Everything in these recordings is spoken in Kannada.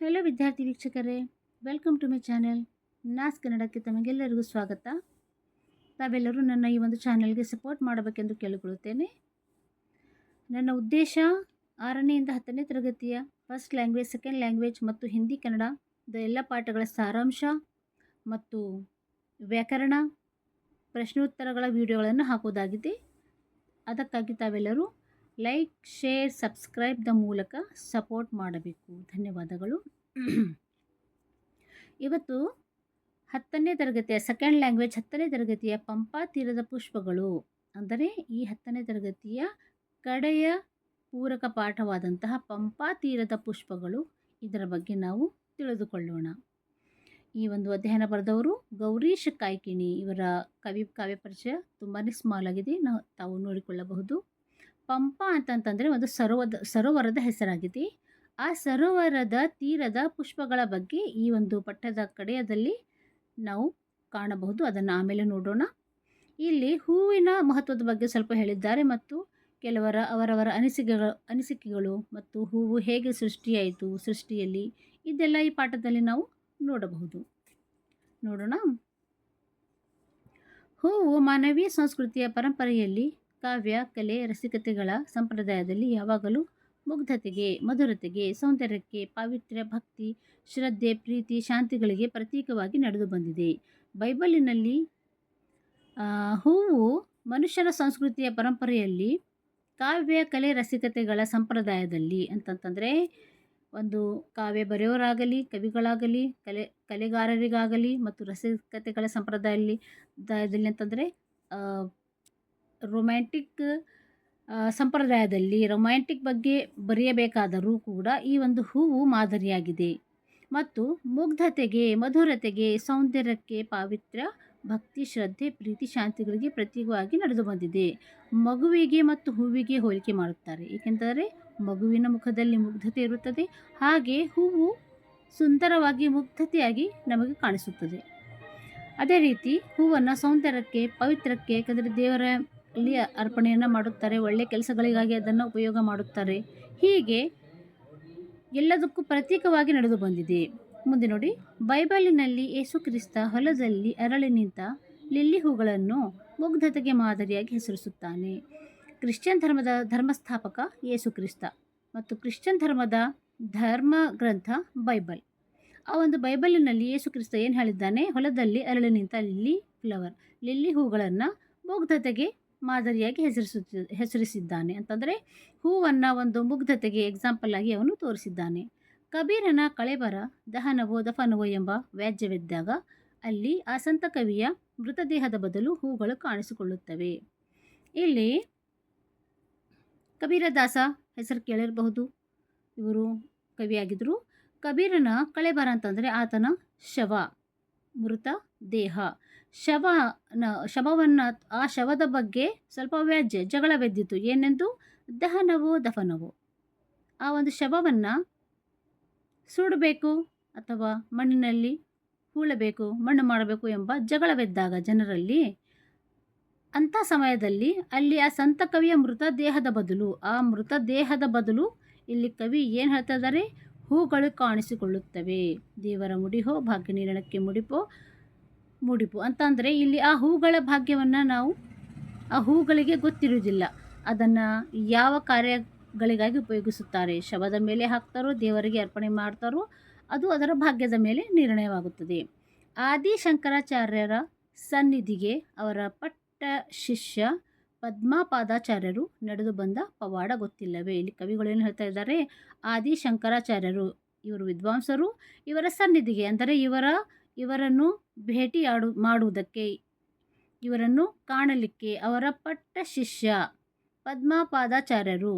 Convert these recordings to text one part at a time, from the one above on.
ಹಲೋ ವಿದ್ಯಾರ್ಥಿ ವೀಕ್ಷಕರೇ. ವೆಲ್ಕಮ್ ಟು ಮೈ ಚಾನೆಲ್ ನಾಸ್ ಕನ್ನಡಕ್ಕೆ ತಮಗೆಲ್ಲರಿಗೂ ಸ್ವಾಗತ. ತಾವೆಲ್ಲರೂ ನನ್ನ ಈ ಒಂದು ಚಾನೆಲ್ಗೆ ಸಪೋರ್ಟ್ ಮಾಡಬೇಕೆಂದು ಕೇಳಿಕೊಳ್ಳುತ್ತೇನೆ. ನನ್ನ ಉದ್ದೇಶ ಆರನೆಯಿಂದ ಹತ್ತನೇ ತರಗತಿಯ ಫಸ್ಟ್ ಲ್ಯಾಂಗ್ವೇಜ್ ಸೆಕೆಂಡ್ ಲ್ಯಾಂಗ್ವೇಜ್ ಮತ್ತು ಹಿಂದಿ ಕನ್ನಡದ ಎಲ್ಲ ಪಾಠಗಳ ಸಾರಾಂಶ ಮತ್ತು ವ್ಯಾಕರಣ, ಪ್ರಶ್ನೋತ್ತರಗಳ ವಿಡಿಯೋಗಳನ್ನು ಹಾಕೋದಾಗಿದೆ ಅದಕ್ಕಾಗಿ ತಾವೆಲ್ಲರೂ ಲೈಕ್ ಶೇರ್ ಸಬ್ಸ್ಕ್ರೈಬ್ದ ಮೂಲಕ ಸಪೋರ್ಟ್ ಮಾಡಬೇಕು. ಧನ್ಯವಾದಗಳು. ಇವತ್ತು ಹತ್ತನೇ ತರಗತಿಯ ಸೆಕೆಂಡ್ ಲ್ಯಾಂಗ್ವೇಜ್ ಹತ್ತನೇ ತರಗತಿಯ ಪಂಪಾ ತೀರದ ಪುಷ್ಪಗಳು. ಅಂದರೆ ಈ ಹತ್ತನೇ ತರಗತಿಯ ಕಡೆಯ ಪೂರಕ ಪಾಠವಾದಂತಹ ಪಂಪಾ ತೀರದ ಪುಷ್ಪಗಳು. ಇದರ ಬಗ್ಗೆ ನಾವು ತಿಳಿದುಕೊಳ್ಳೋಣ. ಈ ಒಂದು ಅಧ್ಯಯನ ಬರೆದವರು ಗೌರೀಶ್ ಕಾಯ್ಕಿಣಿ ಇವರ ಕವಿ, ಕಾವ್ಯ ಪರಿಚಯ ತುಂಬಾ ಸ್ಮಾಲ್ ಆಗಿದೆ. ನಾವು ತಾವು ನೋಡಿಕೊಳ್ಳಬಹುದು. ಪಂಪ ಅಂತಂತಂದರೆ ಒಂದು ಸರೋವರದ ಸರೋವರದ ಹೆಸರಾಗಿದೆ. ಆ ಸರೋವರದ ತೀರದ ಪುಷ್ಪಗಳ ಬಗ್ಗೆ ಈ ಒಂದು ಪಠ್ಯದ ಕಡೆಯದಲ್ಲಿ ನಾವು ಕಾಣಬಹುದು. ಅದನ್ನು ಆಮೇಲೆ ನೋಡೋಣ. ಇಲ್ಲಿ ಹೂವಿನ ಮಹತ್ವದ ಬಗ್ಗೆ ಸ್ವಲ್ಪ ಹೇಳಿದ್ದಾರೆ ಮತ್ತು ಕೆಲವರ ಅವರವರ ಅನಿಸಿಕೆಗಳು ಅನಿಸಿಕೆಗಳು ಮತ್ತು ಹೂವು ಹೇಗೆ ಸೃಷ್ಟಿಯಾಯಿತು, ಸೃಷ್ಟಿಯಲ್ಲಿ ಇದೆಲ್ಲ ಈ ಪಾಠದಲ್ಲಿ ನಾವು ನೋಡಬಹುದು. ನೋಡೋಣ. ಹೂವು ಮಾನವೀಯ ಸಂಸ್ಕೃತಿಯ ಪರಂಪರೆಯಲ್ಲಿ ಕಾವ್ಯ, ಕಲೆ, ರಸಿಕತೆಗಳ ಸಂಪ್ರದಾಯದಲ್ಲಿ ಯಾವಾಗಲೂ ಮುಗ್ಧತೆಗೆ, ಮಧುರತೆಗೆ, ಸೌಂದರ್ಯಕ್ಕೆ, ಪಾವಿತ್ರ್ಯ, ಭಕ್ತಿ, ಶ್ರದ್ಧೆ, ಪ್ರೀತಿ, ಶಾಂತಿಗಳಿಗೆ ಪ್ರತೀಕವಾಗಿ ನಡೆದು ಬಂದಿದೆ. ಬೈಬಲಿನಲ್ಲಿ ಹೂವು ಮನುಷ್ಯರ ಸಂಸ್ಕೃತಿಯ ಪರಂಪರೆಯಲ್ಲಿ ಕಾವ್ಯ, ಕಲೆ, ರಸಿಕತೆಗಳ ಸಂಪ್ರದಾಯದಲ್ಲಿ ಅಂತಂತಂದರೆ ಒಂದು ಕಾವ್ಯ ಬರೆಯೋರಾಗಲಿ, ಕವಿಗಳಾಗಲಿ, ಕಲೆ, ಕಲೆಗಾರರಿಗಾಗಲಿ ಮತ್ತು ರಸಿಕತೆಗಳ ಸಂಪ್ರದಾಯದಲ್ಲಿ, ದಾಯದಲ್ಲಿ ಅಂತಂದರೆ ರೊಮ್ಯಾಂಟಿಕ್ ಸಂಪ್ರದಾಯದಲ್ಲಿ ರೊಮ್ಯಾಂಟಿಕ್ ಬಗ್ಗೆ ಬರೆಯಬೇಕಾದರೂ ಕೂಡ ಈ ಒಂದು ಹೂವು ಮಾದರಿಯಾಗಿದೆ. ಮತ್ತು ಮುಗ್ಧತೆಗೆ, ಮಧುರತೆಗೆ, ಸೌಂದರ್ಯಕ್ಕೆ ಪಾವಿತ್ರ್ಯ ಭಕ್ತಿ, ಶ್ರದ್ಧೆ, ಪ್ರೀತಿ, ಶಾಂತಿಗಳಿಗೆ ಪ್ರತೀಕವಾಗಿ ನಡೆದು ಬಂದಿದೆ. ಮಗುವಿಗೆ ಮತ್ತು ಹೂವಿಗೆ ಹೋಲಿಕೆ ಮಾಡುತ್ತಾರೆ. ಏಕೆಂದರೆ ಮಗುವಿನ ಮುಖದಲ್ಲಿ ಮುಗ್ಧತೆ ಇರುತ್ತದೆ. ಹಾಗೆ ಹೂವು ಸುಂದರವಾಗಿ ಮುಗ್ಧತೆಯಾಗಿ ನಮಗೆ ಕಾಣಿಸುತ್ತದೆ. ಅದೇ ರೀತಿ ಹೂವನ್ನು ಸೌಂದರ್ಯಕ್ಕೆ, ಪವಿತ್ರಕ್ಕೆ, ಏಕೆಂದರೆ ದೇವರ ಅಲ್ಲಿ ಅರ್ಪಣೆಯನ್ನು ಮಾಡುತ್ತಾರೆ ಒಳ್ಳೆಯ ಕೆಲಸಗಳಿಗಾಗಿ ಅದನ್ನು ಉಪಯೋಗ ಮಾಡುತ್ತಾರೆ. ಹೀಗೆ ಎಲ್ಲದಕ್ಕೂ ಪ್ರತೀಕವಾಗಿ ನಡೆದು ಬಂದಿದೆ. ಮುಂದೆ ನೋಡಿ. ಬೈಬಲಿನಲ್ಲಿ ಯೇಸು ಕ್ರಿಸ್ತ ಹೊಲದಲ್ಲಿ ಅರಳಿ ನಿಂತ ಲಿಲ್ಲಿ ಹೂಗಳನ್ನು ಮುಗ್ಧತೆಗೆ ಮಾದರಿಯಾಗಿ ಹೆಸರಿಸುತ್ತಾನೆ. ಕ್ರಿಶ್ಚಿಯನ್ ಧರ್ಮದ ಧರ್ಮಸ್ಥಾಪಕ ಯೇಸು ಕ್ರಿಸ್ತ ಮತ್ತು ಕ್ರಿಶ್ಚಿಯನ್ ಧರ್ಮದ ಧರ್ಮ ಗ್ರಂಥ ಬೈಬಲ್. ಆ ಒಂದು ಬೈಬಲಿನಲ್ಲಿ ಯೇಸು ಕ್ರಿಸ್ತ ಏನು ಹೇಳಿದ್ದಾನೆ? ಹೊಲದಲ್ಲಿ ಅರಳಿ ನಿಂತ ಲಿಲ್ಲಿ ಫ್ಲವರ್, ಲಿಲ್ಲಿ ಹೂಗಳನ್ನು ಮುಗ್ಧತೆಗೆ ಮಾದರಿಯಾಗಿ ಹೆಸರಿಸುತ್ತ, ಹೆಸರಿಸಿದ್ದಾನೆ. ಅಂತಂದರೆ, ಹೂವನ್ನು ಒಂದು ಮುಗ್ಧತೆಗೆ ಎಕ್ಸಾಂಪಲ್ ಆಗಿ ಅವನು ತೋರಿಸಿದ್ದಾನೆ. ಕಬೀರನ ಕಳೆಬರ, ದಹನವೋ, ದಫನವೋ ಎಂಬ ವ್ಯಾಜ್ಯವಿದ್ದಾಗ, ಅಲ್ಲಿ ಆ ಸಂತ ಕವಿಯ ಮೃತದೇಹದ ಬದಲು ಹೂಗಳು ಕಾಣಿಸಿಕೊಳ್ಳುತ್ತವೆ. ಇಲ್ಲಿ ಕಬೀರದಾಸ ಹೆಸರು ಕೇಳಿರಬಹುದು. ಇವರು ಕವಿಯಾಗಿದ್ದರು ಕಬೀರನ ಕಳೆಬರ ಅಂತಂದರೆ ಆತನ ಶವ ಮೃತ ದೇಹ ಶವನ ಶವವನ್ನು, ಆ ಶವದ ಬಗ್ಗೆ ಸ್ವಲ್ಪ ವ್ಯಾಜ್ಯ ಜಗಳವೆದ್ದಿತು ಏನೆಂದು? ದಹನವೋ, ದಫನವೋ? ಆ ಒಂದು ಶವವನ್ನು ಸುಡಬೇಕು ಅಥವಾ ಮಣ್ಣಿನಲ್ಲಿ ಹೂಳಬೇಕು, ಮಣ್ಣು ಮಾಡಬೇಕು ಎಂಬ ಜಗಳವೆದ್ದಾಗ ಜನರಲ್ಲಿ ಅಂಥ ಸಮಯದಲ್ಲಿ ಅಲ್ಲಿ ಆ ಸಂತ ಕವಿಯ ಮೃತದೇಹದ ಬದಲು, ಆ ಮೃತದೇಹದ ಬದಲು ಇಲ್ಲಿ ಕವಿ ಏನು ಹೇಳ್ತಾ ಇದ್ದಾರೆ? ಹೂಗಳು ಕಾಣಿಸಿಕೊಳ್ಳುತ್ತವೆ. ದೇವರ ಮುಡಿಹೋ ಭಾಗ್ಯ ನೀರಣಕ್ಕೆ ಮುಡಿಪೋ ಮುಡಿಪು. ಅಂತಂದರೆ ಇಲ್ಲಿ ಆ ಹೂಗಳ ಭಾಗ್ಯವನ್ನು ನಾವು ಆ ಹೂಗಳಿಗೆ ಗೊತ್ತಿರುವುದಿಲ್ಲ. ಅದನ್ನು ಯಾವ ಕಾರ್ಯಗಳಿಗಾಗಿ ಉಪಯೋಗಿಸುತ್ತಾರೆ? ಶವದ ಮೇಲೆ ಹಾಕ್ತಾರೋ, ದೇವರಿಗೆ ಅರ್ಪಣೆ ಮಾಡ್ತಾರೋ, ಅದು ಅದರ ಭಾಗ್ಯದ ಮೇಲೆ ನಿರ್ಣಯವಾಗುತ್ತದೆ. ಆದಿ ಶಂಕರಾಚಾರ್ಯರ ಸನ್ನಿಧಿಗೆ ಅವರ ಪಟ್ಟ ಶಿಷ್ಯ ಪದ್ಮಪಾದಾಚಾರ್ಯರು ನಡೆದು ಬಂದ ಪವಾಡ ಗೊತ್ತಿಲ್ಲವೇ? ಇಲ್ಲಿ ಕವಿಗಳು ಏನು ಹೇಳ್ತಾ ಇದ್ದಾರೆ? ಆದಿ ಶಂಕರಾಚಾರ್ಯರು ಇವರು ವಿದ್ವಾಂಸರು, ಇವರ ಸನ್ನಿಧಿಗೆ, ಅಂದರೆ ಇವರ, ಇವರನ್ನು ಭೇಟಿಯಾಡು ಮಾಡುವುದಕ್ಕೆ. ಇವರನ್ನು ಕಾಣಲಿಕ್ಕೆ ಅವರ ಪಟ್ಟ ಶಿಷ್ಯ ಪದ್ಮಪಾದಾಚಾರ್ಯರು.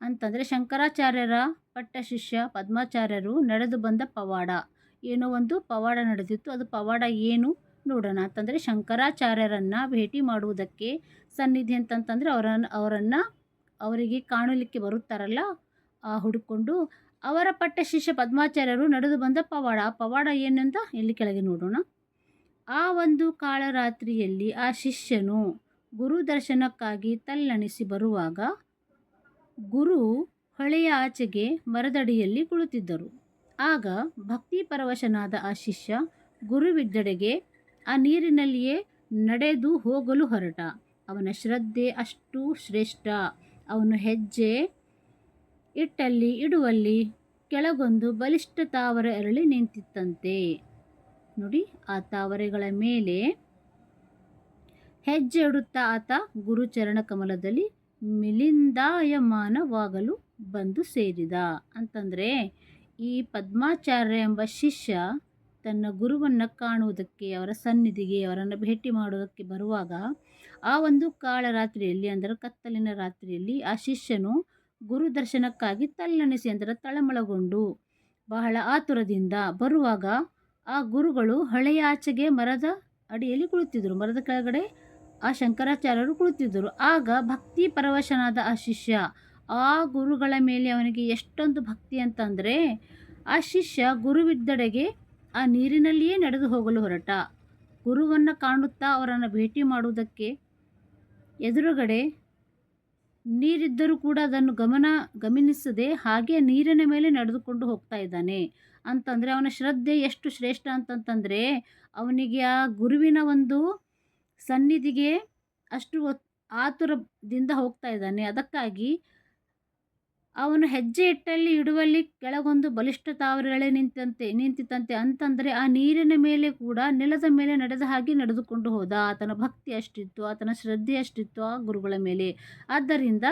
ಅಂತಂದರೆ ಶಂಕರಾಚಾರ್ಯರ ಪಟ್ಟ ಶಿಷ್ಯ ಪದ್ಮಾಚಾರ್ಯರು ನಡೆದು ಬಂದ ಪವಾಡ. ಏನೋ ಒಂದು ಪವಾಡ ನಡೆದಿತ್ತು. ಅದು ಪವಾಡ ಏನು ನೋಡೋಣ. ಅಂತಂದರೆ ಶಂಕರಾಚಾರ್ಯರನ್ನು ಭೇಟಿ ಮಾಡುವುದಕ್ಕೆ ಸನ್ನಿಧಿ ಅಂತಂತಂದರೆ ಅವರನ್ನು ಅವರನ್ನು ಅವರಿಗೆ ಕಾಣಲಿಕ್ಕೆ ಬರುತ್ತಾರಲ್ಲ ಹುಡುಕೊಂಡು ಅವರ ಪಟ್ಟ ಶಿಷ್ಯ ಪದ್ಮಾಚಾರ್ಯರು ನಡೆದು ಬಂದ ಪವಾಡ. ಆ ಪವಾಡ ಏನಂತ ಇಲ್ಲಿ ಕೆಳಗೆ ನೋಡೋಣ. ಆ ಒಂದು ಕಾಳರಾತ್ರಿಯಲ್ಲಿ ಆ ಶಿಷ್ಯನು ಗುರು ದರ್ಶನಕ್ಕಾಗಿ ತಲ್ಲಣಿಸಿ ಬರುವಾಗ ಗುರು ಹೊಳೆಯ ಆಚೆಗೆ ಮರದಡಿಯಲ್ಲಿ ಕುಳಿತಿದ್ದರು. ಆಗ ಭಕ್ತಿ ಪರವಶನಾದ ಆ ಶಿಷ್ಯ ಗುರುವಿದ್ದಡೆಗೆ ಆ ನೀರಿನಲ್ಲಿಯೇ ನಡೆದು ಹೋಗಲು ಹೊರಟ. ಅವನ ಶ್ರದ್ಧೆ ಅಷ್ಟು ಶ್ರೇಷ್ಠ. ಅವನು ಹೆಜ್ಜೆ ಇಟ್ಟಲ್ಲಿ ಇಡುವಲ್ಲಿ ಕೆಳಗೊಂದು ಬಲಿಷ್ಠ ತಾವರೆ ಅರಳಿ ನಿಂತಿತ್ತಂತೆ. ನೋಡಿ ಆ ತಾವರೆಗಳ ಮೇಲೆ ಹೆಜ್ಜೆ ಇಡುತ್ತಾ ಆತ ಗುರುಚರಣ ಕಮಲದಲ್ಲಿ ಮಿಲಿಂದಾಯಮಾನವಾಗಲು ಬಂದು ಸೇರಿದ. ಅಂತಂದರೆ, ಈ ಪದ್ಮಾಚಾರ್ಯ ಎಂಬ ಶಿಷ್ಯ ತನ್ನ ಗುರುವನ್ನು ಕಾಣುವುದಕ್ಕೆ, ಅವರ ಸನ್ನಿಧಿಗೆ, ಅವರನ್ನು ಭೇಟಿ ಮಾಡುವುದಕ್ಕೆ ಬರುವಾಗ, ಆ ಒಂದು ಕಾಳರಾತ್ರಿಯಲ್ಲಿ ಅಂದರೆ ಕತ್ತಲಿನ ರಾತ್ರಿಯಲ್ಲಿ, ಆ ಶಿಷ್ಯನು ಗುರು ದರ್ಶನಕ್ಕಾಗಿ ತಲ್ಲಣಿಸಿ, ಅಂದರೆ ತಳಮಳಗೊಂಡು ಬಹಳ ಆತುರದಿಂದ ಬರುವಾಗ ಆ ಗುರುಗಳು ಹಳೆಯ ಆಚೆಗೆ ಮರದ ಅಡಿಯಲ್ಲಿ ಕುಳಿತಿದ್ದರು. ಮರದ ಕೆಳಗಡೆ ಆ ಶಂಕರಾಚಾರ್ಯರು ಕುಳಿತಿದ್ದರು. ಆಗ ಭಕ್ತಿ ಪರವಶನಾದ ಆ ಶಿಷ್ಯ, ಆ ಗುರುಗಳ ಮೇಲೆ ಅವನಿಗೆ ಎಷ್ಟೊಂದು ಭಕ್ತಿ ಅಂತಂದರೆ, ಆ ಶಿಷ್ಯ ಗುರುವಿದ್ದಡೆಗೆ ಆ ನೀರಿನಲ್ಲಿಯೇ ನಡೆದು ಹೋಗಲು ಹೊರಟ. ಗುರುವನ್ನು ಕಾಣುತ್ತಾ ಅವರನ್ನು ಭೇಟಿ ಮಾಡುವುದಕ್ಕೆ ಎದುರುಗಡೆ ನೀರಿದ್ದರೂ ಕೂಡ ಅದನ್ನು ಗಮನ ಗಮನಿಸದೆ ಹಾಗೆ ನೀರಿನ ಮೇಲೆ ನಡೆದುಕೊಂಡು ಹೋಗ್ತಾ ಇದ್ದಾನೆ. ಅಂತಂದರೆ ಅವನ ಶ್ರದ್ಧೆ ಎಷ್ಟು ಶ್ರೇಷ್ಠ ಅಂತಂತಂದರೆ ಅವನಿಗೆ ಆ ಗುರುವಿನ ಒಂದು ಸನ್ನಿಧಿಗೆ ಅಷ್ಟು ಆತುರದಿಂದ ಹೋಗ್ತಾ ಇದ್ದಾನೆ. ಅದಕ್ಕಾಗಿ ಅವನು ಹೆಜ್ಜೆ ಇಟ್ಟಲ್ಲಿ ಇಡುವಲ್ಲಿ ಕೆಳಗೊಂದು ಬಲಿಷ್ಠ ತಾವರೆಳೆ ನಿಂತಂತೆ ನಿಂತಿತಂತೆ ಅಂತಂದರೆ ಆ ನೀರಿನ ಮೇಲೆ ಕೂಡ ನೆಲದ ಮೇಲೆ ನಡೆದ ಹಾಗೆ ನಡೆದುಕೊಂಡು ಹೋದ. ಆತನ ಭಕ್ತಿ ಅಷ್ಟಿತ್ತು, ಆತನ ಶ್ರದ್ಧೆ ಅಷ್ಟಿತ್ತು ಆ ಗುರುಗಳ ಮೇಲೆ. ಆದ್ದರಿಂದ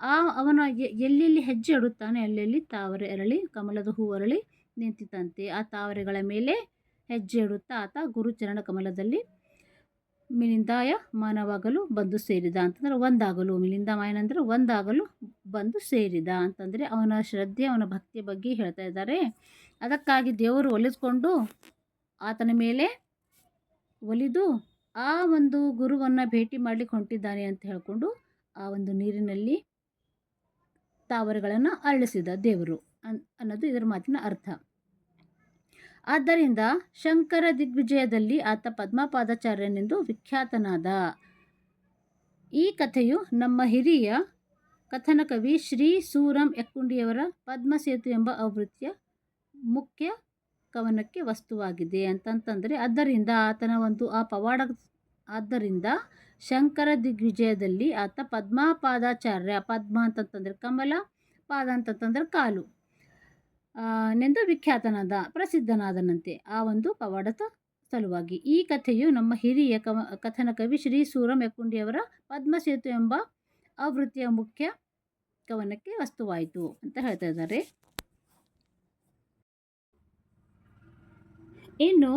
ಆ ಅವನ ಎಲ್ಲೆಲ್ಲಿ ಹೆಜ್ಜೆ ಇಡುತ್ತಾನೆ, ಅಲ್ಲೆಲ್ಲಿ ತಾವರೆ ಅರಳಿ, ಕಮಲದ ಹೂ ಅರಳಿ ನಿಂತಿತ್ತಂತೆ ಆ ತಾವರೆಗಳ ಮೇಲೆ ಹೆಜ್ಜೆ ಇಡುತ್ತಾ ಆತ ಗುರುಚರಣ ಕಮಲದಲ್ಲಿ, ಮಿಲಿಂದಾಯ ಮಾನವಾಗಲು ಬಂದು ಸೇರಿದ ಅಂತಂದರೆ ಒಂದಾಗಲು, ಮಿಲಿಂದ ಅಂದರೆ ಒಂದಾಗಲು ಬಂದು ಸೇರಿದ ಅಂತಂದರೆ ಅವನ ಶ್ರದ್ಧೆ, ಅವನ ಭಕ್ತಿಯ ಬಗ್ಗೆ ಹೇಳ್ತಾ ಇದ್ದಾರೆ. ಅದಕ್ಕಾಗಿ ದೇವರು ಒಲಿಸ್ಕೊಂಡು ಆತನ ಮೇಲೆ ಒಲಿದು ಆ ಒಂದು ಗುರುವನ್ನು ಭೇಟಿ ಮಾಡಲಿಕ್ಕೆ ಹೊಂಟಿದ್ದಾನೆ ಅಂತ ಹೇಳಿಕೊಂಡು ಆ ಒಂದು ನೀರಿನಲ್ಲಿ ತಾವರೆಗಳನ್ನು ಅರಳಿಸಿದ ದೇವರು. ಅನ್ನೋದು ಇದರ ಮಾತಿನ ಅರ್ಥ. ಆದ್ದರಿಂದ ಶಂಕರ ದಿಗ್ವಿಜಯದಲ್ಲಿ ಆತ ಪದ್ಮಪಾದಾಚಾರ್ಯನೆಂದು ವಿಖ್ಯಾತನಾದ. ಈ ಕಥೆಯು ನಮ್ಮ ಹಿರಿಯ ಕಥನ ಕವಿ ಶ್ರೀ ಸೂರಂ ಯಕ್ಕುಂಡಿಯವರ ಪದ್ಮಸೇತು ಎಂಬ ಆವೃತ್ತಿಯ ಮುಖ್ಯ ಕವನಕ್ಕೆ ವಸ್ತುವಾಗಿದೆ ಅಂತಂತಂದರೆ ಆದ್ದರಿಂದ ಆತನ ಒಂದು ಆ ಪವಾಡ ಆದ್ದರಿಂದ ಶಂಕರ ದಿಗ್ವಿಜಯದಲ್ಲಿ ಆತ ಪದ್ಮಪಾದಾಚಾರ್ಯ, ಪದ್ಮ ಅಂತಂತಂದರೆ ಕಮಲ, ಪಾದ ಅಂತಂತಂದರೆ ಕಾಲು. ನೆಂದು ವಿಖ್ಯಾತನಾದ, ಪ್ರಸಿದ್ಧನಾದನಂತೆ ಆ ಒಂದು ಪವಾಡದ ಸಲುವಾಗಿ. ಈ ಕಥೆಯು ನಮ್ಮ ಹಿರಿಯ ಕವ, ಕಥನ ಕವಿ ಶ್ರೀ ಸೂರಂ ಯಕ್ಕುಂಡಿಯವರ ಪದ್ಮಸೇತು ಎಂಬ ಆವೃತ್ತಿಯ ಮುಖ್ಯ ಕವನಕ್ಕೆ ವಸ್ತುವಾಯಿತು ಅಂತ ಹೇಳ್ತಾ ಇದ್ದಾರೆ. ಇನ್ನು,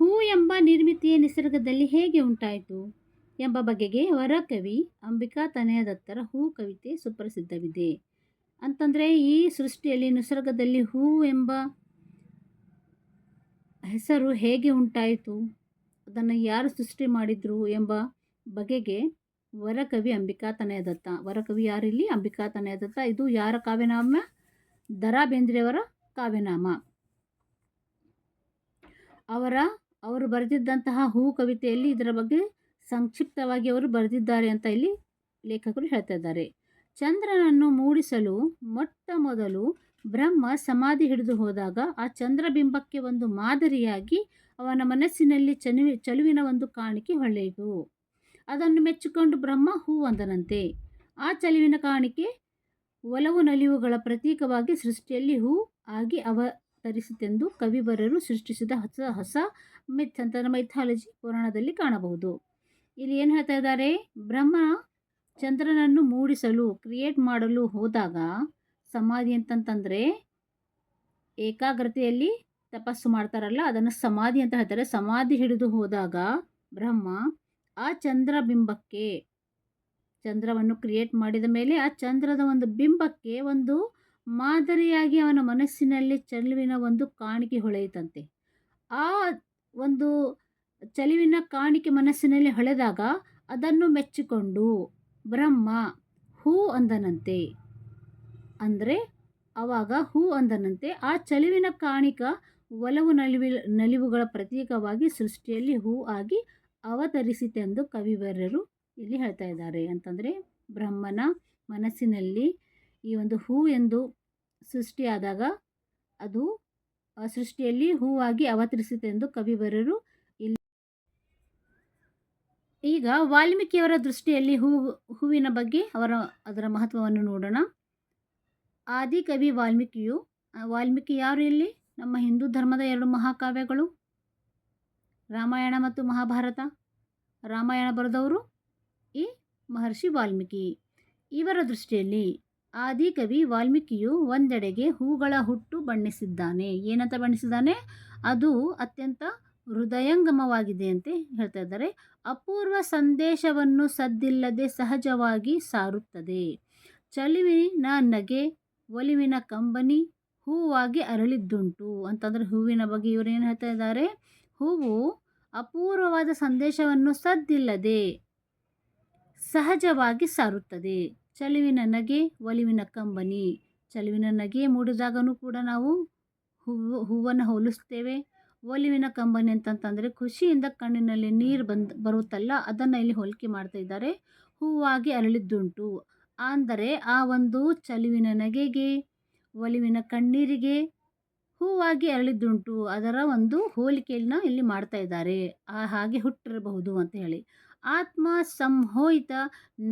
ಹೂ ಎಂಬ ನಿರ್ಮಿತಿಯ ನಿಸರ್ಗದಲ್ಲಿ ಹೇಗೆ ಉಂಟಾಯಿತು ಎಂಬ ಬಗೆಗೆ ವರಕವಿ ಅಂಬಿಕಾ ತನಯದತ್ತರ ಹೂ ಕವಿತೆ ಸುಪ್ರಸಿದ್ಧವಿದೆ. ಅಂತಂದರೆ ಈ ಸೃಷ್ಟಿಯಲ್ಲಿ, ನಿಸರ್ಗದಲ್ಲಿ ಹೂ ಎಂಬ ಹೆಸರು ಹೇಗೆ ಉಂಟಾಯಿತು, ಅದನ್ನು ಯಾರು ಸೃಷ್ಟಿ ಮಾಡಿದರು ಎಂಬ ಬಗೆಗೆ ವರಕವಿ ಅಂಬಿಕಾ ತನಯದತ್ತ. ವರಕವಿ ಯಾರಿಲ್ಲಿ? ಅಂಬಿಕಾ ತನಯದತ್ತ. ಇದು ಯಾರ ಕಾವ್ಯನಾಮ? ದರಾ ಬೇಂದ್ರೆಯವರ ಕಾವ್ಯನಾಮ. ಅವರ, ಅವರು ಬರೆದಿದ್ದಂತಹ ಹೂ ಕವಿತೆಯಲ್ಲಿ ಇದರ ಬಗ್ಗೆ ಸಂಕ್ಷಿಪ್ತವಾಗಿ ಅವರು ಬರೆದಿದ್ದಾರೆ ಅಂತ ಇಲ್ಲಿ ಲೇಖಕರು ಹೇಳ್ತಾ ಇದ್ದಾರೆ. ಚಂದ್ರನನ್ನು ಮೂಡಿಸಲು ಮೊಟ್ಟ ಮೊದಲು ಬ್ರಹ್ಮ ಸಮಾಧಿ ಹಿಡಿದು ಹೋದಾಗ ಆ ಚಂದ್ರಬಿಂಬಕ್ಕೆ ಒಂದು ಮಾದರಿಯಾಗಿ ಅವನ ಮನಸ್ಸಿನಲ್ಲಿ ಚನುವಿ, ಚಲುವಿನ ಒಂದು ಕಾಣಿಕೆ ಹೊಳೆಯಿತು. ಅದನ್ನು ಮೆಚ್ಚಿಕೊಂಡು ಬ್ರಹ್ಮ ಹೂ ಅಂದನಂತೆ. ಆ ಚಲುವಿನ ಕಾಣಿಕೆ ಒಲವು ನಲಿವುಗಳ ಪ್ರತೀಕವಾಗಿ ಸೃಷ್ಟಿಯಲ್ಲಿ ಹೂ ಆಗಿ ಅವತರಿಸಿತೆಂದು ಕವಿಬರರು ಸೃಷ್ಟಿಸಿದ ಹೊಸ ಹೊಸ ಮಿಥ್ ಅಂತ ಮೈಥಾಲಜಿ ಪುರಾಣದಲ್ಲಿ ಕಾಣಬಹುದು. ಇಲ್ಲಿ ಏನು ಹೇಳ್ತಾ ಇದ್ದಾರೆ? ಬ್ರಹ್ಮ ಚಂದ್ರನನ್ನು ಮೂಡಿಸಲು ಕ್ರಿಯೇಟ್ ಮಾಡಲು ಹೋದಾಗ ಸಮಾಧಿ ಅಂತಂತಂದರೆ ಏಕಾಗ್ರತೆಯಲ್ಲಿ ತಪಸ್ಸು ಮಾಡ್ತಾರಲ್ಲ, ಅದನ್ನು ಸಮಾಧಿ ಅಂತ ಹೇಳ್ತಾರೆ. ಸಮಾಧಿ ಹಿಡಿದು ಹೋದಾಗ ಬ್ರಹ್ಮ ಆ ಚಂದ್ರ ಬಿಂಬಕ್ಕೆ, ಚಂದ್ರವನ್ನು ಕ್ರಿಯೇಟ್ ಮಾಡಿದ ಮೇಲೆ ಆ ಚಂದ್ರದ ಒಂದು ಬಿಂಬಕ್ಕೆ ಒಂದು ಮಾದರಿಯಾಗಿ ಅವನ ಮನಸ್ಸಿನಲ್ಲಿ ಚೆಲುವಿನ ಒಂದು ಕಾಣಿಕೆ ಹೊಳೆಯಿತಂತೆ ಆ ಒಂದು ಚೆಲುವಿನ ಕಾಣಿಕೆ ಮನಸ್ಸಿನಲ್ಲಿ ಹೊಳೆದಾಗ ಅದನ್ನು ಮೆಚ್ಚಿಕೊಂಡು ಬ್ರಹ್ಮ, ಹೂ ಅಂದನಂತೆ. ಅಂದರೆ ಆವಾಗ ಹೂ ಅಂದನಂತೆ. ಆ ಚಲುವಿನ ಕಾಣಿಕ ಒಲವು ನಲಿವಿ, ನಲಿವುಗಳ ಪ್ರತೀಕವಾಗಿ ಸೃಷ್ಟಿಯಲ್ಲಿ ಹೂ ಆಗಿ ಅವತರಿಸಿತೆಂದು ಕವಿವರ್ಯರು ಇಲ್ಲಿ ಹೇಳ್ತಾ ಇದ್ದಾರೆ. ಅಂತಂದರೆ ಬ್ರಹ್ಮನ ಮನಸ್ಸಿನಲ್ಲಿ ಈ ಒಂದು ಹೂ ಎಂದು ಸೃಷ್ಟಿಯಾದಾಗ ಅದು ಸೃಷ್ಟಿಯಲ್ಲಿ ಹೂವಾಗಿ ಅವತರಿಸಿತೆಂದು ಕವಿವರರು ಇಲ್ಲಿ ಈಗ ವಾಲ್ಮೀಕಿಯವರ ದೃಷ್ಟಿಯಲ್ಲಿ ಹೂವು ಹೂವಿನ ಬಗ್ಗೆ ಅವರ, ಅದರ ಮಹತ್ವವನ್ನು ನೋಡೋಣ. ಆದಿಕವಿ ವಾಲ್ಮೀಕಿಯು ವಾಲ್ಮೀಕಿ ಯಾರು ಇಲ್ಲಿ? ನಮ್ಮ ಹಿಂದೂ ಧರ್ಮದ ಎರಡು ಮಹಾಕಾವ್ಯಗಳು. ರಾಮಾಯಣ ಮತ್ತು ಮಹಾಭಾರತ. ರಾಮಾಯಣ ಬರೆದವರು ಈ ಮಹರ್ಷಿ ವಾಲ್ಮೀಕಿ. ಇವರ ದೃಷ್ಟಿಯಲ್ಲಿ ಆದಿಕವಿ ವಾಲ್ಮೀಕಿಯು ಒಂದೆಡೆಗೆ ಹೂಗಳ ಹುಟ್ಟು ಬಣ್ಣಿಸಿದ್ದಾನೆ. ಏನಂತ ಬಣ್ಣಿಸಿದ್ದಾನೆ? ಅದು ಅತ್ಯಂತ ಹೃದಯಂಗಮವಾಗಿದೆ ಅಂತ ಹೇಳ್ತಾ ಇದ್ದಾರೆ. ಅಪೂರ್ವ ಸಂದೇಶವನ್ನು ಸದ್ದಿಲ್ಲದೆ ಸಹಜವಾಗಿ ಸಾರುತ್ತದೆ. ಚಳಿವಿನ ನಗೆ, ಒಲಿವಿನ ಕಂಬನಿ, ಹೂವಾಗಿ ಅರಳಿದ್ದುಂಟು. ಅಂತಂದರೆ ಹೂವಿನ ಬಗ್ಗೆ ಇವರೇನು ಹೇಳ್ತಾ ಇದ್ದಾರೆ? ಹೂವು ಅಪೂರ್ವವಾದ ಸಂದೇಶವನ್ನು ಸದ್ದಿಲ್ಲದೆ ಸಹಜವಾಗಿ ಸಾರುತ್ತದೆ. ಚಳಿವಿನ ನಗೆ, ಒಲಿವಿನ ಕಂಬನಿ. ಚಳಿವಿನ ನಗೆ ಮೂಡಿದಾಗನೂ ಕೂಡ ನಾವು ಹೂವು, ಹೂವನ್ನು ಹೋಲಿಸ್ತೇವೆ. ಒಲಿವಿನ ಕಂಬನಿ ಅಂತಂತಂದರೆ ಖುಷಿಯಿಂದ ಕಣ್ಣಿನಲ್ಲಿ ನೀರು ಬಂದು ಬರುತ್ತಲ್ಲ, ಅದನ್ನು ಇಲ್ಲಿ ಹೋಲಿಕೆ ಮಾಡ್ತಾ ಇದ್ದಾರೆ. ಹೂವಾಗಿ ಅರಳಿದ್ದುಂಟು. ಅಂದರೆ ಆ ಒಂದು ಚಲುವಿನ ನಗೆಗೆ, ಒಲಿವಿನ ಕಣ್ಣೀರಿಗೆ ಹೂವಾಗಿ ಅರಳಿದ್ದುಂಟು. ಅದರ ಒಂದು ಹೋಲಿಕೆಯನ್ನ ಇಲ್ಲಿ ಮಾಡ್ತಾ ಇದ್ದಾರೆ. ಆ ಹಾಗೆ ಹುಟ್ಟಿರಬಹುದು ಅಂತ ಹೇಳಿ. ಆತ್ಮ ಸಂಹೋಯಿತ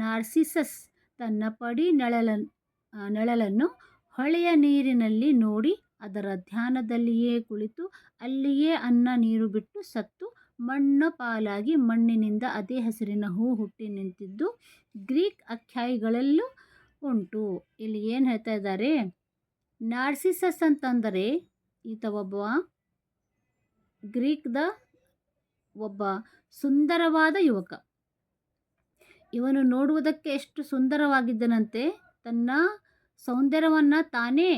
ನಾರ್ಸಿಸಸ್ ತನ್ನ ಪಡಿ ನಳಲ ನಳಲನ್ನು ನೆಳಲನ್ನು ಹೊಳೆಯ ನೀರಿನಲ್ಲಿ ನೋಡಿ ಅದರ ಧ್ಯಾನದಲ್ಲಿಯೇ ಕುಳಿತು ಅಲ್ಲಿಯೇ ಅನ್ನ ನೀರು ಬಿಟ್ಟು ಸತ್ತು ಮಣ್ಣು ಪಾಲಾಗಿ ಮಣ್ಣಿನಿಂದ ಅದೇ ಹೆಸರಿನ ಹೂ ಹುಟ್ಟಿ ನಿಂತಿದ್ದು ಗ್ರೀಕ್ ಅಖ್ಯಾಯಿಗಳಲ್ಲೂ ಉಂಟು. ಇಲ್ಲಿ ಏನು ಹೇಳ್ತಾ ಇದ್ದಾರೆ? ನಾರ್ಸಿಸಸ್ ಅಂತಂದರೆ ಈತ ಒಬ್ಬ ಗ್ರೀಕ್ದ ಒಬ್ಬ ಸುಂದರವಾದ ಯುವಕ. ಇವನು ನೋಡುವುದಕ್ಕೆ ಎಷ್ಟು ಸುಂದರವಾಗಿದ್ದನಂತೆ, ತನ್ನ ಸೌಂದರ್ಯವನ್ನು ತಾನೇ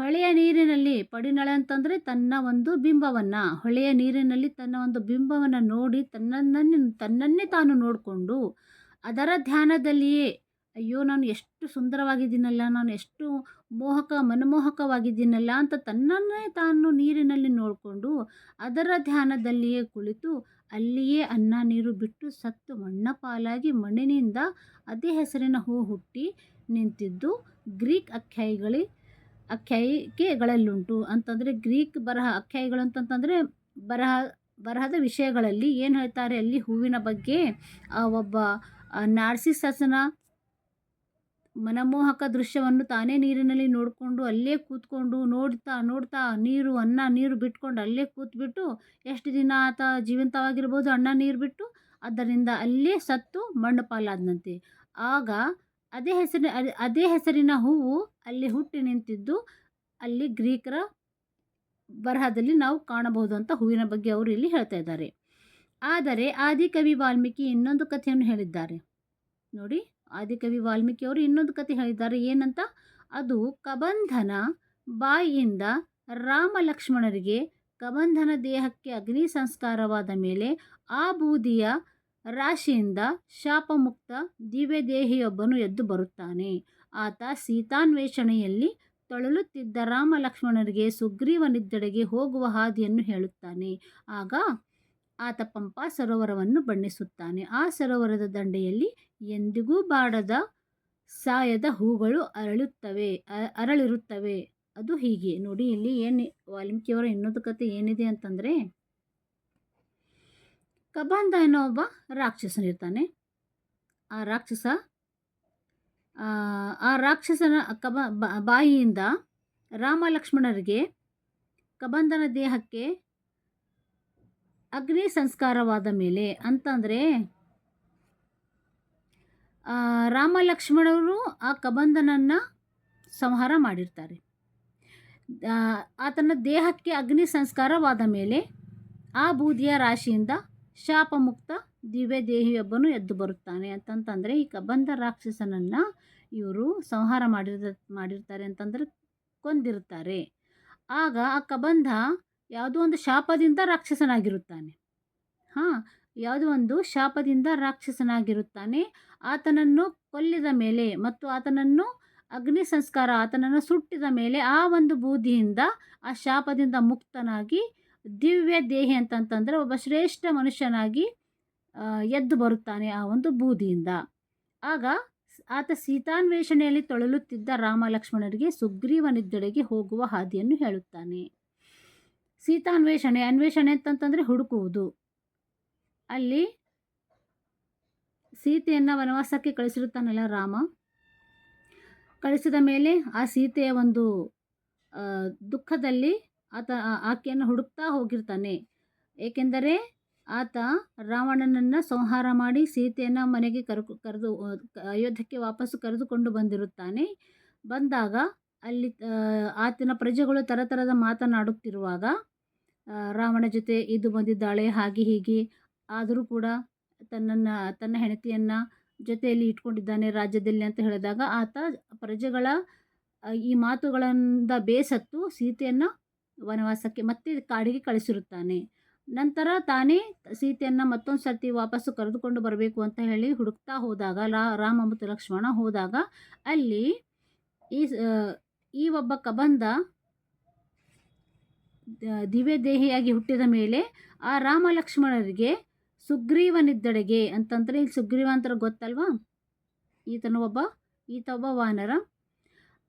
ಹೊಳೆಯ ನೀರಿನಲ್ಲಿ ಪಡಿನಳೆ ಅಂತಂದರೆ ತನ್ನ ಒಂದು ಬಿಂಬವನ್ನು, ಹೊಳೆಯ ನೀರಿನಲ್ಲಿ ತನ್ನ ಒಂದು ಬಿಂಬವನ್ನು ನೋಡಿ ತನ್ನನ್ನೇ ತನ್ನನ್ನೇ ತಾನು ನೋಡಿಕೊಂಡು ಅದರ ಧ್ಯಾನದಲ್ಲಿಯೇ, ಅಯ್ಯೋ ನಾನು ಎಷ್ಟು ಸುಂದರವಾಗಿದ್ದೀನಲ್ಲ, ನಾನು ಎಷ್ಟು ಮೋಹಕ, ಮನಮೋಹಕವಾಗಿದ್ದೀನಲ್ಲ ಅಂತ ತನ್ನನ್ನೇ ತಾನು ನೀರಿನಲ್ಲಿ ನೋಡಿಕೊಂಡು ಅದರ ಧ್ಯಾನದಲ್ಲಿಯೇ ಕುಳಿತು ಅಲ್ಲಿಯೇ ಅನ್ನ ನೀರು ಬಿಟ್ಟು ಸತ್ತು ಮಣ್ಣ ಪಾಲಾಗಿ ಮಣ್ಣಿನಿಂದ ಅದೇ ಹೆಸರಿನ ಹೂ ಹುಟ್ಟಿ ನಿಂತಿದ್ದು ಗ್ರೀಕ್ ಆಖ್ಯಾಯಿಗಳಿ ಆಖ್ಯಾಯಿಕೆಗಳಲ್ಲುಂಟು ಅಂತಂದರೆ ಗ್ರೀಕ್ ಬರಹ ಅಖ್ಯಾಯಿಗಳು ಅಂತಂತಂದರೆ ಬರಹ, ಬರಹದ ವಿಷಯಗಳಲ್ಲಿ ಏನು ಹೇಳ್ತಾರೆ? ಅಲ್ಲಿ ಹೂವಿನ ಬಗ್ಗೆ ಒಬ್ಬ ನಾರ್ಸಿ ನಾರ್ಸಿಸಸನ ಮನಮೋಹಕ ದೃಶ್ಯವನ್ನು ತಾನೇ ನೀರಿನಲ್ಲಿ ನೋಡಿಕೊಂಡು ಅಲ್ಲೇ ಕೂತ್ಕೊಂಡು ನೋಡ್ತಾ ನೋಡ್ತಾ ನೀರು, ಅನ್ನ, ನೀರು ಬಿಟ್ಕೊಂಡು ಅಲ್ಲೇ ಕೂತ್ಬಿಟ್ಟು ಎಷ್ಟು ದಿನ ಆತ ಜೀವಂತವಾಗಿರ್ಬೋದು ಅನ್ನ, ನೀರು ಬಿಟ್ಟು. ಅದರಿಂದ ಅಲ್ಲೇ ಸತ್ತು ಮಣ್ಣು ಪಾಲಾದನಂತೆ. ಆಗ ಅದೇ ಹೆಸರಿನ ಅದೇ ಹೆಸರಿನ ಹೂವು ಅಲ್ಲಿ ಹುಟ್ಟಿ ನಿಂತಿದ್ದು, ಅಲ್ಲಿ ಗ್ರೀಕರ ಬರಹದಲ್ಲಿ ನಾವು ಕಾಣಬಹುದು ಅಂತ ಹೂವಿನ ಬಗ್ಗೆ ಅವರು ಇಲ್ಲಿ ಹೇಳ್ತಾ ಇದ್ದಾರೆ. ಆದರೆ ಆದಿಕವಿ ವಾಲ್ಮೀಕಿ ಇನ್ನೊಂದು ಕಥೆಯನ್ನು ಹೇಳಿದ್ದಾರೆ. ನೋಡಿ, ಆದಿಕವಿ ವಾಲ್ಮೀಕಿ ಅವರು ಇನ್ನೊಂದು ಕಥೆ ಹೇಳಿದ್ದಾರೆ. ಏನಂತ? ಅದು ಕಬಂಧನ ಬಾಯಿಯಿಂದ ರಾಮ ಲಕ್ಷ್ಮಣರಿಗೆ ಕಬಂಧನ ದೇಹಕ್ಕೆ ಅಗ್ನಿ ಸಂಸ್ಕಾರವಾದ ಮೇಲೆ ಆ ಬೂದಿಯ ರಾಶಿಯಿಂದ ಶಾಪಮುಕ್ತ ದಿವ್ಯದೇಹಿಯೊಬ್ಬನು ಎದ್ದು ಬರುತ್ತಾನೆ. ಆತ ಸೀತಾನ್ವೇಷಣೆಯಲ್ಲಿ ತೊಳಲುತ್ತಿದ್ದ ರಾಮ ಲಕ್ಷ್ಮಣರಿಗೆ ಸುಗ್ರೀವನಿದ್ದಡೆಗೆ ಹೋಗುವ ಹಾದಿಯನ್ನು ಹೇಳುತ್ತಾನೆ. ಆಗ ಆತ ಪಂಪಾ ಸರೋವರವನ್ನು ಬಣ್ಣಿಸುತ್ತಾನೆ. ಆ ಸರೋವರದ ದಂಡೆಯಲ್ಲಿ ಎಂದಿಗೂ ಬಾಡದ ಸಾಯದ ಹೂಗಳು ಅರಳುತ್ತವೆ ಅರಳಿರುತ್ತವೆ. ಅದು ಹೀಗೆ. ನೋಡಿ, ಇಲ್ಲಿ ಏನು ವಾಲ್ಮೀಕಿಯವರ ಇನ್ನೊಂದು ಕತೆ ಏನಿದೆ ಅಂತಂದರೆ ಕಬಂಧ ಅನ್ನೋ ಒಬ್ಬ ರಾಕ್ಷಸನಿರ್ತಾನೆ. ಆ ರಾಕ್ಷಸ ಆ, ರಾಕ್ಷಸನ ಕಬ ಬಾಯಿಯಿಂದ ರಾಮ ಲಕ್ಷ್ಮಣರಿಗೆ ಕಬಂಧನ ದೇಹಕ್ಕೆ ಅಗ್ನಿ ಸಂಸ್ಕಾರವಾದ ಮೇಲೆ ಅಂತಂದರೆ ರಾಮ ಲಕ್ಷ್ಮಣರು ಆ ಕಬಂಧನನ್ನು ಸಂಹಾರ ಮಾಡಿರ್ತಾರೆ. ಆತನ ದೇಹಕ್ಕೆ ಅಗ್ನಿ ಸಂಸ್ಕಾರವಾದ ಮೇಲೆ ಆ ಬೂದಿಯ ರಾಶಿಯಿಂದ ಶಾಪಮುಕ್ತ ದಿವ್ಯ ದೇಹಿಯೊಬ್ಬನು ಎದ್ದು ಬರುತ್ತಾನೆ ಅಂತಂತಂದರೆ ಈ ಕಬಂಧ ರಾಕ್ಷಸನನ್ನು ಇವರು ಸಂಹಾರ ಮಾಡಿರ ಮಾಡಿರ್ತಾರೆ ಅಂತಂದರೆ ಕೊಂದಿರುತ್ತಾರೆ ಆಗ ಆ ಕಬಂಧ ಯಾವುದೋ ಒಂದು ಶಾಪದಿಂದ ರಾಕ್ಷಸನಾಗಿರುತ್ತಾನೆ. ಹಾಂ, ಯಾವುದೋ ಒಂದು ಶಾಪದಿಂದ ರಾಕ್ಷಸನಾಗಿರುತ್ತಾನೆ. ಆತನನ್ನು ಕೊಲ್ಲಿದ ಮೇಲೆ ಮತ್ತು ಆತನನ್ನು ಅಗ್ನಿ ಸಂಸ್ಕಾರ, ಆತನನ್ನು ಸುಟ್ಟಿದ ಮೇಲೆ ಆ ಒಂದು ಬೂದಿಯಿಂದ ಆ ಶಾಪದಿಂದ ಮುಕ್ತನಾಗಿ ದಿವ್ಯ ದೇಹಿ ಅಂತಂತಂದರೆ ಒಬ್ಬ ಶ್ರೇಷ್ಠ ಮನುಷ್ಯನಾಗಿ ಎದ್ದು ಬರುತ್ತಾನೆ ಆ ಒಂದು ಬೂದಿಯಿಂದ. ಆಗ ಆತ ಸೀತಾನ್ವೇಷಣೆಯಲ್ಲಿ ತೊಳಲುತ್ತಿದ್ದ ರಾಮ ಲಕ್ಷ್ಮಣರಿಗೆ ಸುಗ್ರೀವನಿದ್ದೆಡೆಗೆ ಹೋಗುವ ಹಾದಿಯನ್ನು ಹೇಳುತ್ತಾನೆ. ಸೀತಾನ್ವೇಷಣೆ, ಅನ್ವೇಷಣೆ ಅಂತಂತಂದರೆ ಹುಡುಕುವುದು. ಅಲ್ಲಿ ಸೀತೆಯನ್ನು ವನವಾಸಕ್ಕೆ ಕಳಿಸಿರುತ್ತಾನಲ್ಲ ರಾಮ. ಕಳಿಸಿದ ಮೇಲೆ ಆ ಸೀತೆಯ ಒಂದು ದುಃಖದಲ್ಲಿ ಆತ ಆಕೆಯನ್ನು ಹುಡುಕ್ತಾ ಹೋಗಿರ್ತಾನೆ. ಏಕೆಂದರೆ ಆತ ರಾವಣನನ್ನು ಸಂಹಾರ ಮಾಡಿ ಸೀತೆಯನ್ನು ಮನೆಗೆ ಕರೆದು ಕರೆದು ಅಯೋಧ್ಯಕ್ಕೆ ವಾಪಸ್ಸು ಕರೆದುಕೊಂಡು ಬಂದಿರುತ್ತಾನೆ. ಬಂದಾಗ ಅಲ್ಲಿ ಆತನ ಪ್ರಜೆಗಳು ಥರಥರದ ಮಾತನಾಡುತ್ತಿರುವಾಗ ರಾವಣ ಜೊತೆ ಇದು ಬಂದಿದ್ದಾಳೆ. ಹಾಗೆ ಹೀಗೆ ಆದರೂ ಕೂಡ ತನ್ನನ್ನು, ತನ್ನ ಹೆಂಡತಿಯನ್ನು ಜೊತೆಯಲ್ಲಿ ಇಟ್ಕೊಂಡಿದ್ದಾನೆ ರಾಜ್ಯದಲ್ಲಿ ಅಂತ ಹೇಳಿದಾಗ ಆತ ಪ್ರಜೆಗಳ ಈ ಮಾತುಗಳಿಂದ ಬೇಸತ್ತು ಸೀತೆಯನ್ನು ವನವಾಸಕ್ಕೆ ಮತ್ತೆ ಕಾಡಿಗೆ ಕಳಿಸಿರುತ್ತಾನೆ. ನಂತರ ತಾನೇ ಸೀತೆಯನ್ನು ಮತ್ತೊಂದು ಸರ್ತಿ ವಾಪಸ್ಸು ಕರೆದುಕೊಂಡು ಬರಬೇಕು ಅಂತ ಹೇಳಿ ಹುಡುಕ್ತಾ ಹೋದಾಗ ರಾಮ ಮತ್ತು ಲಕ್ಷ್ಮಣ ಹೋದಾಗ ಅಲ್ಲಿ ಈ ಈ ಒಬ್ಬ ಕಬಂದ ದ- ದಿವ್ಯ ದೇಹಿಯಾಗಿ ಹುಟ್ಟಿದ ಮೇಲೆ ಆ ರಾಮ ಲಕ್ಷ್ಮಣರಿಗೆ ಸುಗ್ರೀವನಿದ್ದಡೆಗೆ ಅಂತಂದರೆ ಇಲ್ಲಿ ಸುಗ್ರೀವ ಅಂತಾರೆ ಗೊತ್ತಲ್ವಾ? ಈತನು ಒಬ್ಬ, ಈತ ಒಬ್ಬ ವಾನರ.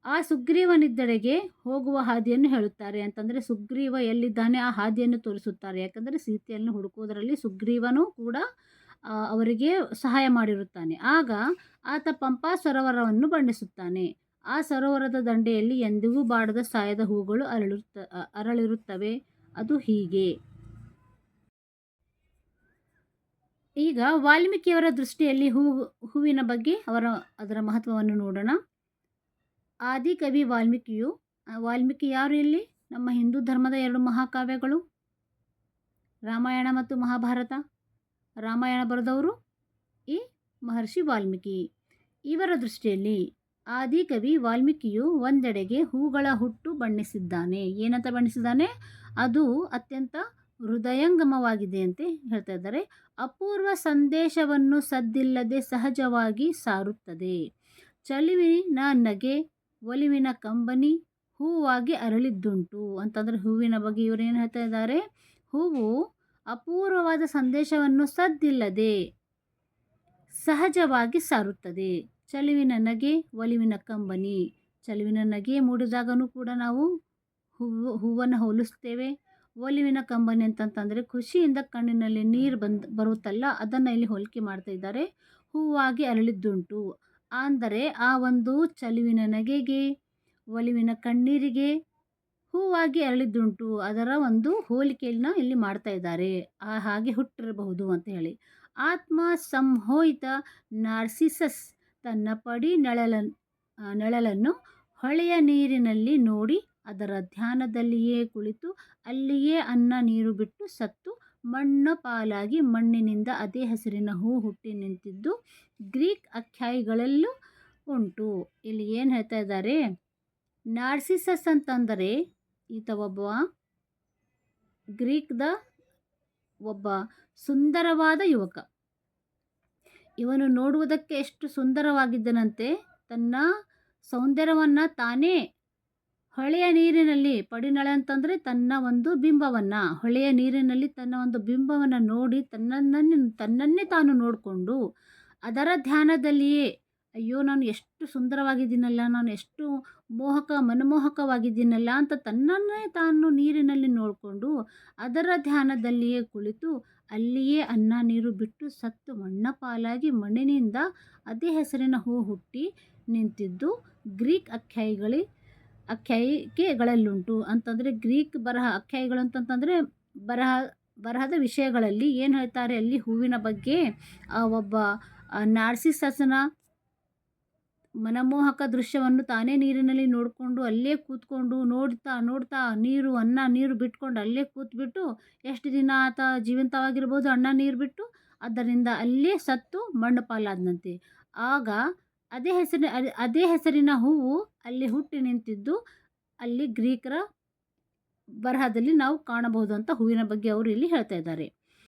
ಆ ಸುಗ್ರೀವನಿದ್ದಡೆಗೆ ಹೋಗುವ ಹಾದಿಯನ್ನು ಹೇಳುತ್ತಾರೆ. ಅಂತಂದರೆ ಸುಗ್ರೀವ ಎಲ್ಲಿದ್ದಾನೆ ಆ ಹಾದಿಯನ್ನು ತೋರಿಸುತ್ತಾರೆ. ಯಾಕಂದರೆ ಸೀತೆಯನ್ನು ಹುಡುಕುವುದರಲ್ಲಿ ಸುಗ್ರೀವನು ಕೂಡ ಅವರಿಗೆ ಸಹಾಯ ಮಾಡಿರುತ್ತಾನೆ. ಆಗ ಆತ ಪಂಪಾ ಸರೋವರವನ್ನು ಬಣ್ಣಿಸುತ್ತಾನೆ. ಆ ಸರೋವರದ ದಂಡೆಯಲ್ಲಿ ಎಂದಿಗೂ ಬಾಡದ ಸಾಯದ ಹೂಗಳು ಅರಳಿರುತ್ತ ಅರಳಿರುತ್ತವೆ. ಅದು ಹೀಗೆ. ಈಗ ವಾಲ್ಮೀಕಿಯವರ ದೃಷ್ಟಿಯಲ್ಲಿ ಹೂ, ಹೂವಿನ ಬಗ್ಗೆ ಅವರ, ಅದರ ಮಹತ್ವವನ್ನು ನೋಡೋಣ. ಆದಿಕವಿ ವಾಲ್ಮೀಕಿಯು ವಾಲ್ಮೀಕಿ ಯಾರು ಇಲ್ಲಿ? ನಮ್ಮ ಹಿಂದೂ ಧರ್ಮದ ಎರಡು ಮಹಾಕಾವ್ಯಗಳು. ರಾಮಾಯಣ ಮತ್ತು ಮಹಾಭಾರತ. ರಾಮಾಯಣ ಬರೆದವರು ಈ ಮಹರ್ಷಿ ವಾಲ್ಮೀಕಿ. ಇವರ ದೃಷ್ಟಿಯಲ್ಲಿ ಆದಿಕವಿ ವಾಲ್ಮೀಕಿಯು ಒಂದೆಡೆಗೆ ಹೂಗಳ ಹುಟ್ಟು ಬಣ್ಣಿಸಿದ್ದಾನೆ. ಏನಂತ ಬಣ್ಣಿಸಿದ್ದಾನೆ? ಅದು ಅತ್ಯಂತ ಹೃದಯಂಗಮವಾಗಿದೆ ಅಂತ ಹೇಳ್ತಾ ಇದ್ದಾರೆ. ಅಪೂರ್ವ ಸಂದೇಶವನ್ನು ಸದ್ದಿಲ್ಲದೆ ಸಹಜವಾಗಿ ಸಾರುತ್ತದೆ. ಚಳುವಿನ ನಗೆ ಒಲಿವಿನ ಕಂಬನಿ ಹೂವಾಗಿ ಅರಳಿದ್ದುಂಟು. ಅಂತಂದರೆ ಹೂವಿನ ಬಗ್ಗೆ ಇವರು ಏನು ಹೇಳ್ತಾ ಇದ್ದಾರೆ? ಹೂವು ಅಪೂರ್ವವಾದ ಸಂದೇಶವನ್ನು ಸದ್ದಿಲ್ಲದೆ ಸಹಜವಾಗಿ ಸಾರುತ್ತದೆ. ಚಲುವಿನ ನಗೆ, ಒಲಿವಿನ ಕಂಬನಿ. ಚಲುವಿನ ನಗೆ ಮೂಡಿದಾಗನೂ ಕೂಡ ನಾವು ಹೂವು, ಹೂವನ್ನು ಹೋಲಿಸ್ತೇವೆ ಒಲಿವಿನ ಕಂಬನಿ ಅಂತಂತಂದರೆ ಖುಷಿಯಿಂದ ಕಣ್ಣಿನಲ್ಲಿ ನೀರು ಬಂದು ಬರುತ್ತಲ್ಲ, ಅದನ್ನು ಇಲ್ಲಿ ಹೋಲಿಕೆ ಮಾಡ್ತಾ ಇದ್ದಾರೆ. ಹೂವಾಗಿ ಅರಳಿದ್ದುಂಟು. ಅಂದರೆ ಆ ಒಂದು ಚಲುವಿನ ನಗೆಗೆ, ಒಲಿವಿನ ಕಣ್ಣೀರಿಗೆ ಹೂವಾಗಿ ಅರಳಿದ್ದುಂಟು. ಅದರ ಒಂದು ಹೋಲಿಕೆಯನ್ನು ಇಲ್ಲಿ ಮಾಡ್ತಾ ಇದ್ದಾರೆ. ಆ ಹಾಗೆ ಹುಟ್ಟಿರಬಹುದು ಅಂತ ಹೇಳಿ. ಆತ್ಮ ಸಂಹೋಯಿತ ನಾರ್ಸಿಸಸ್ ತನ್ನ ಪಡಿ ನಳಲನ್ನು ನೆಳಲನ್ನು ಹೊಳೆಯ ನೀರಿನಲ್ಲಿ ನೋಡಿ ಅದರ ಧ್ಯಾನದಲ್ಲಿಯೇ ಕುಳಿತು ಅಲ್ಲಿಯೇ ಅನ್ನ ನೀರು ಬಿಟ್ಟು ಸತ್ತು ಮಣ್ಣು ಪಾಲಾಗಿ ಮಣ್ಣಿನಿಂದ ಅದೇ ಹೆಸರಿನ ಹೂ ಹುಟ್ಟಿ ನಿಂತಿದ್ದು ಗ್ರೀಕ್ ಆಖ್ಯಾಯಿಗಳಲ್ಲೂ ಉಂಟು. ಇಲ್ಲಿ ಏನು ಹೇಳ್ತಾ ಇದ್ದಾರೆ? ನಾರ್ಸಿಸಸ್ ಅಂತಂದರೆ ಈತ ಒಬ್ಬ ಗ್ರೀಕ್ದ ಒಬ್ಬ ಸುಂದರವಾದ ಯುವಕ. ಇವನು ನೋಡುವುದಕ್ಕೆ ಎಷ್ಟು ಸುಂದರವಾಗಿದ್ದನಂತೆ, ತನ್ನ ಸೌಂದರ್ಯವನ್ನು ತಾನೇ ಹೊಳೆಯ ನೀರಿನಲ್ಲಿ ಪಡಿನಳ ಅಂತಂದರೆ ತನ್ನ ಒಂದು ಬಿಂಬವನ್ನು, ಹೊಳೆಯ ನೀರಿನಲ್ಲಿ ತನ್ನ ಒಂದು ಬಿಂಬವನ್ನು ನೋಡಿ ತನ್ನನ್ನೇ ತನ್ನನ್ನೇ ತಾನು ನೋಡಿಕೊಂಡು ಅದರ ಧ್ಯಾನದಲ್ಲಿಯೇ, ಅಯ್ಯೋ ನಾನು ಎಷ್ಟು ಸುಂದರವಾಗಿದ್ದೀನಲ್ಲ, ನಾನು ಎಷ್ಟು ಮೋಹಕ, ಮನಮೋಹಕವಾಗಿದ್ದೀನಲ್ಲ ಅಂತ ತನ್ನನ್ನೇ ತಾನು ನೀರಿನಲ್ಲಿ ನೋಡಿಕೊಂಡು ಅದರ ಧ್ಯಾನದಲ್ಲಿಯೇ ಕುಳಿತು ಅಲ್ಲಿಯೇ ಅನ್ನ ನೀರು ಬಿಟ್ಟು ಸತ್ತು ಮಣ್ಣ ಪಾಲಾಗಿ ಮಣ್ಣಿನಿಂದ ಅದೇ ಹೆಸರಿನ ಹೂ ಹುಟ್ಟಿ ನಿಂತಿದ್ದು ಗ್ರೀಕ್ ಆಖ್ಯಾಯಿಗಳಿ ಆಖ್ಯಾಯಿಕೆಗಳಲ್ಲುಂಟು ಅಂತಂದರೆ ಗ್ರೀಕ್ ಬರಹ ಅಖ್ಯಾಯಿಗಳು ಅಂತಂತಂದರೆ ಬರಹ, ಬರಹದ ವಿಷಯಗಳಲ್ಲಿ ಏನು ಹೇಳ್ತಾರೆ? ಅಲ್ಲಿ ಹೂವಿನ ಬಗ್ಗೆ ಒಬ್ಬ ನಾರ್ಸಿಸಸನ ಮನಮೋಹಕ ದೃಶ್ಯವನ್ನು ತಾನೇ ನೀರಿನಲ್ಲಿ ನೋಡಿಕೊಂಡು ಅಲ್ಲೇ ಕೂತ್ಕೊಂಡು ನೋಡ್ತಾ ನೋಡ್ತಾ ನೀರು, ಅನ್ನ, ನೀರು ಬಿಟ್ಕೊಂಡು ಅಲ್ಲೇ ಕೂತ್ಬಿಟ್ಟು ಎಷ್ಟು ದಿನ ಆತ ಜೀವಂತವಾಗಿರ್ಬೋದು ಅನ್ನ, ನೀರು ಬಿಟ್ಟು? ಅದರಿಂದ ಅಲ್ಲೇ ಸತ್ತು ಮಣ್ಣು ಪಾಲಾದನಂತೆ. ಆಗ ಅದೇ ಹೆಸರಿನ ಅದೇ- ಹೆಸರಿನ ಹೂವು ಅಲ್ಲಿ ಹುಟ್ಟಿ ನಿಂತಿದ್ದು, ಅಲ್ಲಿ ಗ್ರೀಕರ ಬರಹದಲ್ಲಿ ನಾವು ಕಾಣಬಹುದು ಅಂತ ಹೂವಿನ ಬಗ್ಗೆ ಅವರು ಇಲ್ಲಿ ಹೇಳ್ತಾ ಇದ್ದಾರೆ.